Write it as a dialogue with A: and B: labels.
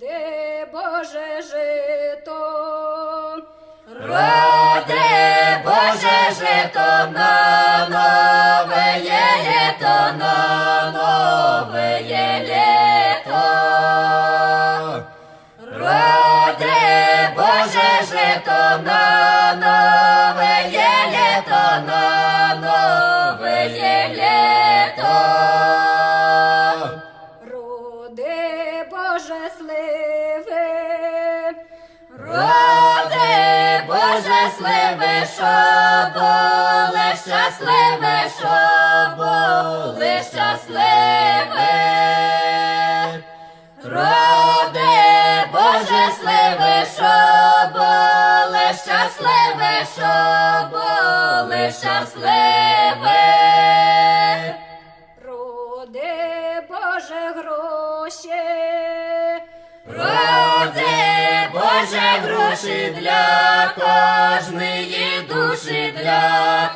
A: Роди Боже жито,
B: Роди Боже жито на нове є літо, на нове є літо. Роди Боже жито на нове
A: роди Боже сливи,
B: Роди Боже сливи, що були щасливі, що були щасливі. Роди Боже сливи, що були щасливі, що були щасливі.
A: Боже гроші,
B: Боже гроші для кожної душі, для